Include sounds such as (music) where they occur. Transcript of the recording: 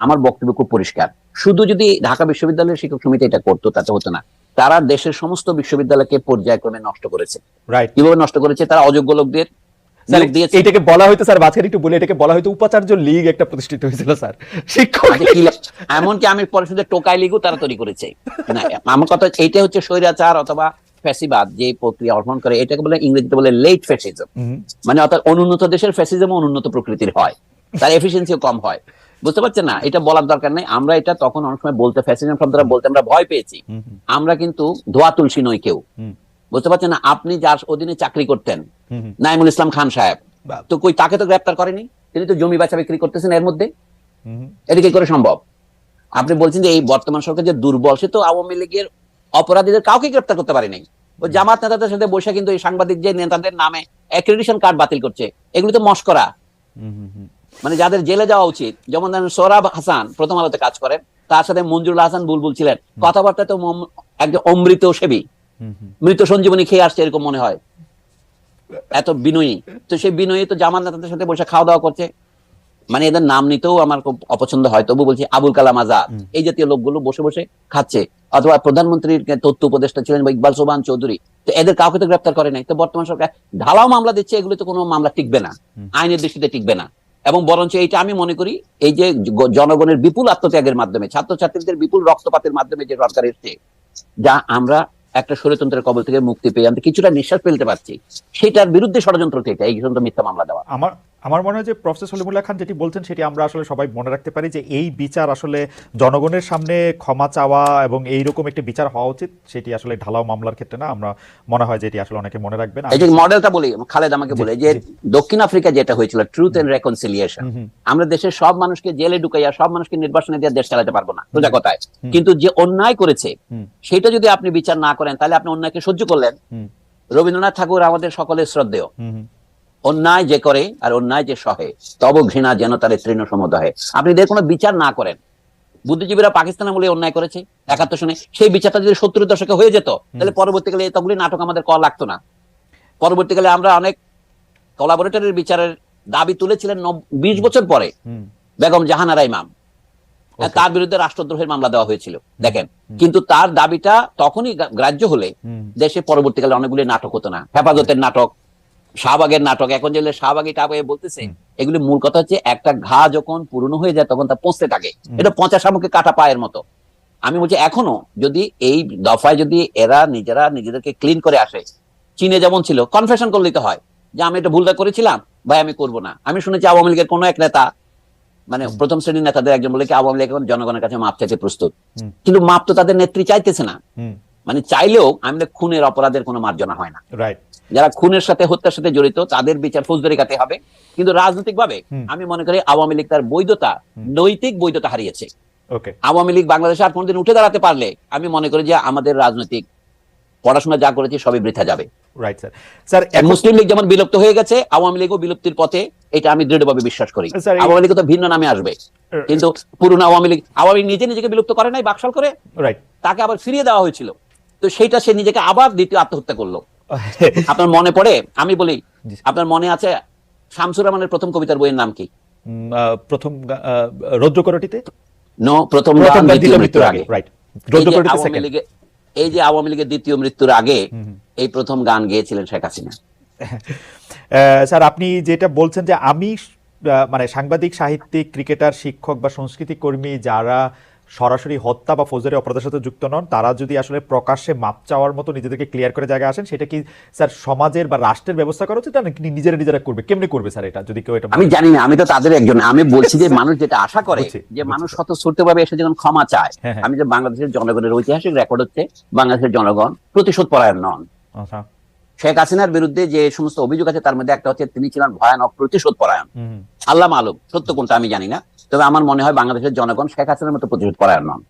আমার বক্তব্য খুব পরিষ্কার। শুধু যদি ঢাকা বিশ্ববিদ্যালয়ের শিক্ষক সমিতি এটা করতো তাতে হতো না। তারা দেশের সমস্ত বিশ্ববিদ্যালয়কে পর্যায়ক্রমে নষ্ট করেছে। কীভাবে নষ্ট করেছে? তারা অযোগ্য লোকদের এটাকে বলা হয়তো স্যার একটু বলে এটাকে বলা হয়তো উপাচার্য লীগ একটা প্রতিষ্ঠিত হয়েছিল স্যার শিক্ষক আচ্ছা, এমনকি আমি পরে শুধু টোকাই লিগও তারা তৈরি করেছে। না আমার কথা এইটা হচ্ছে স্বৈরাচার অথবা ফ্যাসিবাদ যে প্রক্রিয়া অর্পণ করে। এটাকে বলে ইংরেজিতে বলে লেট ফ্যাসিজম মানে অর্থাৎ অনুন্নত দেশের ফ্যাসিজম অনুন্নত প্রকৃতির হয়। তার এফিসিয়েন্সিও কম হয়। বুঝতে পারছেন না? এটা বলার দরকার নেই। আমরা এটা তখন অনেক সময় বলতে ফ্যাসিজম শব্দটা বলতে আমরা ভয় পেয়েছি। আমরা কিন্তু ধোয়া তুলসী নই কেউ। বুঝতে পারছেন না? আপনি যার অধীনে চাকরি করতেন। নাইমুল ইসলাম খান সাহেব তো কই তাকে তো গ্রেপ্তার করেনি? তিনি তো জমি বাঁচা বিক্রি করতেছেন এর মধ্যে। এটা কি করে সম্ভব? আপনি বলছেন যে এই বর্তমান সরকার যে দুর্বল সে তো আওয়ামী লীগের অপরাধীদের কাউকে গ্রেপ্তার করতে পারেনি। ও জামাত নেতাদের সাথে বসে কিন্তু এই সাংবাদিক যে নেতাদের নামে অ্যাক্রেডিশন কার্ড বাতিল করছে। এগুলো তো মস্করা। মানে যাদের জেলে যাওয়া উচিত যেমন ধরেন সোহরাব হাসান প্রথম আলোতে কাজ করেন তার সাথে মঞ্জুরুল হাসান বুলবুল ছিলেন। কথাবার্তা তো একজন অমৃত সেবী। মৃত সঞ্জীবনী খেয়ে আসছে এরকম মনে হয়। এত বিনয়ী। তো সেই বিনয়ী তো জামান নেতাদের সাথে বসে খাওয়া দাওয়া করছে। মানে এদের নাম নিতেও আমার খুব অপছন্দ হয়। তবু বলছি আবুল কালাম আজাদ। এই জাতীয় লোকগুলো বসে বসে খাচ্ছে। অথবা প্রধানমন্ত্রীর তথ্য উপদেষ্টা ছিলেন বা ইকবাল সোবান চৌধুরী। তো এদের কাউকে তো গ্রেপ্তার করে নাই। তো বর্তমান সরকার ঢালাও মামলা দিচ্ছে এগুলো তো কোনো মামলা টিকবে না। আইনের দৃষ্টিতে টিকবে না। এবং বরঞ্চ এইটা আমি মনে করি, এই যে জনগণের বিপুল আত্মত্যাগের মাধ্যমে, ছাত্রছাত্রীদের বিপুল রক্তপাতের মাধ্যমে যে সরকার এসছে, যা আমরা একটা ষড়যন্ত্রের কবল থেকে মুক্তি পেয়ে আমরা কিছুটা নিঃশ্বাস ফেলতে পারছি, সেটার বিরুদ্ধে ষড়যন্ত্র থেকে এই মিথ্যা মামলা দেওয়া। আমার আমার মনে হয় যে প্রফেসর সলিমুল্লাহ খান যেটি বলছেন সেটি আমরা আসলে সবাই মনে রাখতে পারি যে এই বিচার আসলে জনগণের সামনে ক্ষমা চাওয়া এবং এইরকম একটি বিচার হওয়া উচিত সেটি আসলে ঢালাও মামলার ক্ষেত্রে না আমরা মনে হয় যে এটি আসলে অনেকে মনে রাখবেন। এই যে মডেলটা বলি খালেদ আমাকে বলে যে দক্ষিণ আফ্রিকা যেটা হয়েছিল ট্রুথ এন্ড রেকনসিলিয়েশন আমরা দেশের সব মানুষকে জেলে ঢুকাইয়া সব মানুষকে নির্বাসনে দিয়ে দেশ চালাতে পারব না সোজা কথায়। কিন্তু যে অন্যায় করেছে সেটা যদি আপনি বিচার না করেন তাহলে আপনি অন্যায়কে সহ্য করলেন। রবীন্দ্রনাথ ঠাকুর আমাদের সকলের শ্রদ্ধেয়। অন্যায় যে করে আর অন্যায় যে সহে তব ঘৃণা যেন তার তৃণ সমদহে। আপনি এদের কোনো বিচার না করেন বুদ্ধিজীবীরা পাকিস্তান আমলে অন্যায় করেছে একাত্তর সনে সেই বিচারটা যদি সত্তর দশকে হয়ে যেত তাহলে পরবর্তীকালে এতগুলি নাটক আমাদের কল লাগতো না। পরবর্তীকালে আমরা অনেক কোলাবোরেটরের বিচারের দাবি তুলেছিলেন বিশ বছর পরে বেগম জাহানারা ইমাম। তার বিরুদ্ধে রাষ্ট্রদ্রোহের মামলা দেওয়া হয়েছিল দেখেন। কিন্তু তার দাবিটা তখনই গ্রাহ্য হলে দেশে পরবর্তীকালে অনেকগুলি নাটক হতো না। হেফাজতের নাটক শাহবাগের নাটক। এখন যে শাহবাগি টাবাগে বলতেছে এগুলি মূল কথা হচ্ছে একটা ঘা যখন পুরনো হয়ে যায় তখন তা পচতে থাকে। এটা পচা শামুকে কাটা পায়ের মতো। আমি বলছি এখনও যদি এই দফায় যদি এরা নিজেরা নিজেদেরকে ক্লিন করে আসে চীনে যেমন ছিল কনফেশন করলেই তো হয় যে আমি এটা ভুলটা করেছিলাম ভাই আমি করব না। আমি শুনেছি আওয়ামী লীগের কোনো এক নেতা মানে প্রথম শ্রেণির নেতাদের একজন বলে কি আওয়ামী লীগ এখন জনগণের কাছে মাপ চাইতে প্রস্তুত। কিন্তু মাপ তো তাদের নেত্রী চাইতেছে না। মানে চাইলেও আমাদের খুনের অপরাধের কোনো মার্জনা হয় না। রাইট যারা খুনের সাথে হত্যার সাথে জড়িত তাদের বিচার ফৌজদারি কাতে হবে। কিন্তু রাজনৈতিক ভাবে আমি মনে করি আওয়ামী লীগ তার বৈধতা নৈতিক বৈধতা হারিয়েছে। আওয়ামী লীগ বাংলাদেশে আর কোনোদিন উঠে দাঁড়াতে পারলে আমি মনে করি যে আমাদের রাজনৈতিক পড়াশোনা যা করেছি সবই বৃথা যাবে। Right sir sir Muslim League যেমন বিলুপ্ত হয়ে গেছে আওয়ামী লীগও বিলুপ্তির পথে এটা আমি দৃঢ়ভাবে বিশ্বাস করি। আওয়ামী লীগ তো ভিন্ন নামে আসবে। কিন্তু পুরনো আওয়ামী লীগ আওয়ামী লীগ নিজে নিজেকে বিলুপ্ত করে নাই বাকশাল করে রাইট তাকে আবার ফিরিয়ে দেওয়া হয়েছিল। তো সেইটা সে নিজেকে আবার দ্বিতীয় আত্মহত্যা করল। (laughs) আপনার মনে পড়ে? আমি বলি আপনার মনে আছে শামসুর রহমানের প্রথম কবিতার বইয়ের নাম কি? প্রথম রৌদ্রকরটিতে নো প্রথম মৃত্যুর আগে। রাইট এই যে আওয়ামী লীগের দ্বিতীয় মৃত্যুর আগে এই প্রথম গান গেয়েছিলেন শেখ হাসিনা। (laughs) স্যার আপনি যেটা বলছেন যে আমি মানে সাংবাদিক সাহিত্যিক ক্রিকেটার শিক্ষক বা সংস্কৃতি কর্মী যারা সরাসরি হত্যা বা ফৌজদারি অপরাধের সাথে যুক্ত নন তারা যদি আসলে প্রকাশ্যে মাপ চাওয়ার মতো নিজেদেরকে ক্লিয়ার করে জায়গায় আসেন সেটা কি স্যার সমাজের বা রাষ্ট্রের ব্যবস্থা করা উচিত নাকি নিজেরা নিজেরা করবে কেমনে করবে স্যার এটা যদি কেউ এটা আমি জানি না আমি তো তাদের একজন আমি বলছি যে (laughs) মানুষ যেটা আশা করে যে। মানুষ স্বতঃস্ফূর্ত ভাবে এসে যখন ক্ষমা চায় হ্যাঁ, হ্যাঁ। আমি যে বাংলাদেশের জনগণের ঐতিহাসিক রেকর্ড হচ্ছে বাংলাদেশের জনগণ প্রতিশোধ পরায়ণ নন আচ্ছা শেখ হাসিনার বিরুদ্ধে যে সমস্ত অভিযোগ আছে তার মধ্যে একটা হচ্ছে তিনি ছিলেন ভয়ানক প্রতিশোধ পরায়ণ। আল্লাহ মালুম সত্য কোনটা আমি জানি না তবে আমার মনে হয় বাংলাদেশের জনগণ শেখ হাসিনার মতো প্রতিরোধ করার নন